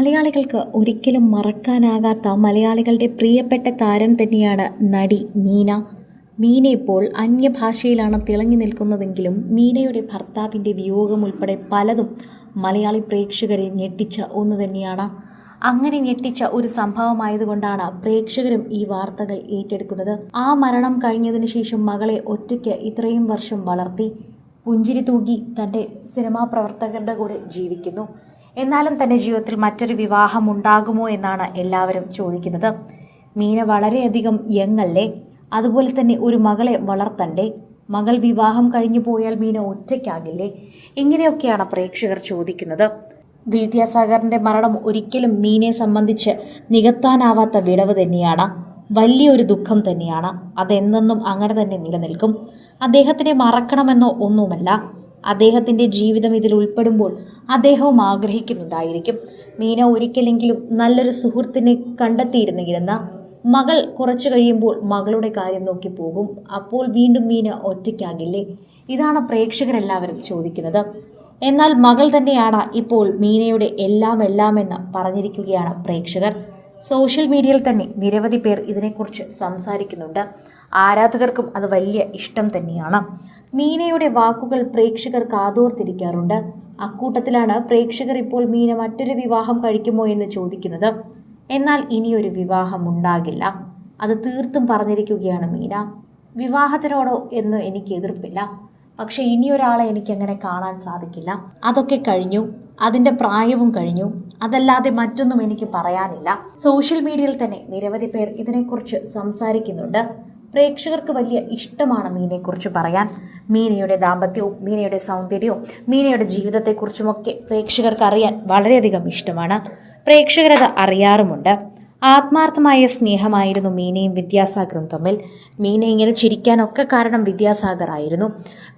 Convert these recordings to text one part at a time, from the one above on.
മലയാളികൾക്ക് ഒരിക്കലും മറക്കാനാകാത്ത മലയാളികളുടെ പ്രിയപ്പെട്ട താരം തന്നെയാണ് നടി മീന. മീന ഇപ്പോൾ അന്യഭാഷയിലാണ് തിളങ്ങി നിൽക്കുന്നതെങ്കിലും മീനയുടെ ഭർത്താവിന്റെ വിയോഗം ഉൾപ്പെടെ പലതും മലയാളി പ്രേക്ഷകരെ ഞെട്ടിച്ച ഒന്ന് തന്നെയാണ്. അങ്ങനെ ഞെട്ടിച്ച ഒരു സംഭവമായതുകൊണ്ടാണ് പ്രേക്ഷകരും ഈ വാർത്തകൾ ഏറ്റെടുക്കുന്നത്. ആ മരണം കഴിഞ്ഞതിന് ശേഷം മകളെ ഒറ്റയ്ക്ക് ഇത്രയും വർഷം വളർത്തി പുഞ്ചിരി തൂകി തന്റെ സിനിമാ പ്രവർത്തകരുടെ കൂടെ ജീവിക്കുന്നു. എന്നാലും തന്റെ ജീവിതത്തിൽ മറ്റൊരു വിവാഹം ഉണ്ടാകുമോ എന്നാണ് എല്ലാവരും ചോദിക്കുന്നത്. മീന വളരെയധികം യങ്ങല്ലേ? അതുപോലെ തന്നെ ഒരു മകളെ വളർത്തണ്ടേ? മകൾ വിവാഹം കഴിഞ്ഞു പോയാൽ മീന ഒറ്റയ്ക്കാകില്ലേ? ഇങ്ങനെയൊക്കെയാണ് പ്രേക്ഷകർ ചോദിക്കുന്നത്. വിദ്യാസാഗറിന്റെ മരണം ഒരിക്കലും മീനെ സംബന്ധിച്ച് നികത്താനാവാത്ത വിടവ് തന്നെയാണ്. വലിയൊരു ദുഃഖം തന്നെയാണ്. അതെന്നെന്നും അങ്ങനെ തന്നെ നിലനിൽക്കും. അദ്ദേഹത്തിനെ മറക്കണമെന്നോ ഒന്നുമല്ല. അദ്ദേഹത്തിന്റെ ജീവിതം ഇതിൽ ഉൾപ്പെടുമ്പോൾ അദ്ദേഹവും ആഗ്രഹിക്കുന്നുണ്ടായിരിക്കും. മീന ഒരിക്കലെങ്കിലും നല്ലൊരു സുഹൃത്തിനെ കണ്ടെത്തിയിരുന്നെങ്കിലെന്ന മകൾ കുറച്ചു കഴിയുമ്പോൾ മകളുടെ കാര്യം നോക്കി പോകും. അപ്പോൾ വീണ്ടും മീന ഒറ്റയ്ക്കാകില്ലേ? ഇതാണ് പ്രേക്ഷകരെല്ലാവരും ചോദിക്കുന്നത്. എന്നാൽ മകൾ തന്നെയാണ് ഇപ്പോൾ മീനയുടെ എല്ലാം എല്ലാം എന്ന് പറഞ്ഞിരിക്കുകയാണ് പ്രേക്ഷകർ. സോഷ്യൽ മീഡിയയിൽ തന്നെ നിരവധി പേർ ഇതിനെക്കുറിച്ച് സംസാരിക്കുന്നുണ്ട്. ആരാധകർക്കും അത് വലിയ ഇഷ്ടം തന്നെയാണ്. മീനയുടെ വാക്കുകൾ പ്രേക്ഷകർ കാതോർത്തിരിക്കാറുണ്ട്. അക്കൂട്ടത്തിലാണ് പ്രേക്ഷകർ ഇപ്പോൾ മീന മറ്റൊരു വിവാഹം കഴിക്കുമോ എന്ന് ചോദിക്കുന്നത്. എന്നാൽ ഇനിയൊരു വിവാഹം ഉണ്ടാകില്ല അത് തീർത്തും പറഞ്ഞിരിക്കുകയാണ് മീന. വിവാഹത്തിനോടോ എന്ന് എനിക്ക് എതിർപ്പില്ല. പക്ഷെ ഇനിയൊരാളെ എനിക്ക് അങ്ങനെ കാണാൻ സാധിക്കില്ല. അതൊക്കെ കഴിഞ്ഞു. അതിന്റെ പ്രായവും കഴിഞ്ഞു. അതല്ലാതെ മറ്റൊന്നും എനിക്ക് പറയാനില്ല. സോഷ്യൽ മീഡിയയിൽ തന്നെ നിരവധി പേർ ഇതിനെക്കുറിച്ച് സംസാരിക്കുന്നുണ്ട്. പ്രേക്ഷകർക്ക് വലിയ ഇഷ്ടമാണ് മീനയെക്കുറിച്ച് പറയാൻ. മീനയുടെ ദാമ്പത്യവും മീനയുടെ സൗന്ദര്യവും മീനയുടെ ജീവിതത്തെക്കുറിച്ചുമൊക്കെ പ്രേക്ഷകർക്ക് അറിയാൻ വളരെയധികം ഇഷ്ടമാണ്. പ്രേക്ഷകരത് അറിയാറുമുണ്ട്. ആത്മാർത്ഥമായ സ്നേഹമായിരുന്നു മീനയും വിദ്യാസാഗറും തമ്മിൽ. മീന ഇങ്ങനെ ചിരിക്കാനൊക്കെ കാരണം വിദ്യാസാഗർ ആയിരുന്നു.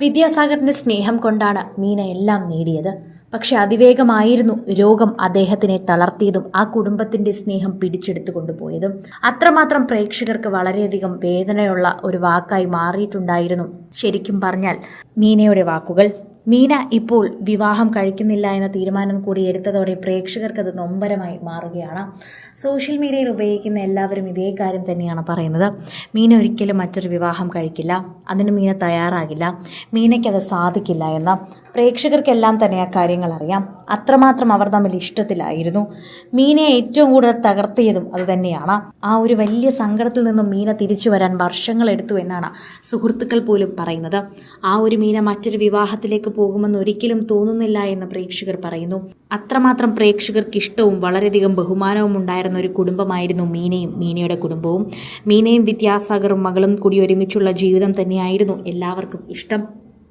വിദ്യാസാഗറിന്റെ സ്നേഹം കൊണ്ടാണ് മീന എല്ലാം നേടിയത്. പക്ഷെ അതിവേഗമായിരുന്നു രോഗം അദ്ദേഹത്തിനെ തളർത്തിയതും ആ കുടുംബത്തിന്റെ സ്നേഹം പിടിച്ചെടുത്തു കൊണ്ടുപോയതും. അത്രമാത്രം പ്രേക്ഷകർക്ക് വളരെയധികം വേദനയുള്ള ഒരു വാക്കായി മാറിയിട്ടുണ്ടായിരുന്നു ശരിക്കും പറഞ്ഞാൽ മീനയുടെ വാക്കുകൾ. മീന ഇപ്പോൾ വിവാഹം കഴിക്കുന്നില്ല എന്ന തീരുമാനം കൂടി എടുത്തതോടെ പ്രേക്ഷകർക്കത് നൊമ്പരമായി മാറുകയാണ്. സോഷ്യൽ മീഡിയയിൽ ഉപയോഗിക്കുന്ന എല്ലാവരും ഇതേ കാര്യം തന്നെയാണ് പറയുന്നത്. മീന ഒരിക്കലും മറ്റൊരു വിവാഹം കഴിക്കില്ല. അതിന് മീന തയ്യാറാകില്ല. മീനയ്ക്കത് സാധിക്കില്ല എന്ന്. പ്രേക്ഷകർക്കെല്ലാം തന്നെ ആ കാര്യങ്ങൾ അറിയാം. അത്രമാത്രം അവർ തമ്മിൽ ഇഷ്ടത്തിലായിരുന്നു. മീനയെ ഏറ്റവും കൂടുതൽ തകർത്തിയതും അതുതന്നെയാണ് ആ ഒരു വലിയ സങ്കടത്തിൽ നിന്നും മീന തിരിച്ചു വരാൻ വർഷങ്ങൾ എടുത്തു എന്നാണ് സുഹൃത്തുക്കൾ പോലും പറയുന്നത്. ആ ഒരു മീന മറ്റൊരു വിവാഹത്തിലേക്ക് പോകുമെന്ന് ഒരിക്കലും തോന്നുന്നില്ല എന്ന് പ്രേക്ഷകർ പറയുന്നു. അത്രമാത്രം പ്രേക്ഷകർക്ക് ഇഷ്ടവും വളരെയധികം ബഹുമാനവും ഉണ്ടായിരുന്ന ഒരു കുടുംബമായിരുന്നു മീനയും മീനയുടെ കുടുംബവും. മീനയും വിദ്യാസാഗറും മകളും കൂടി ഒരുമിച്ചുള്ള ജീവിതം തന്നെയായിരുന്നു എല്ലാവർക്കും ഇഷ്ടം.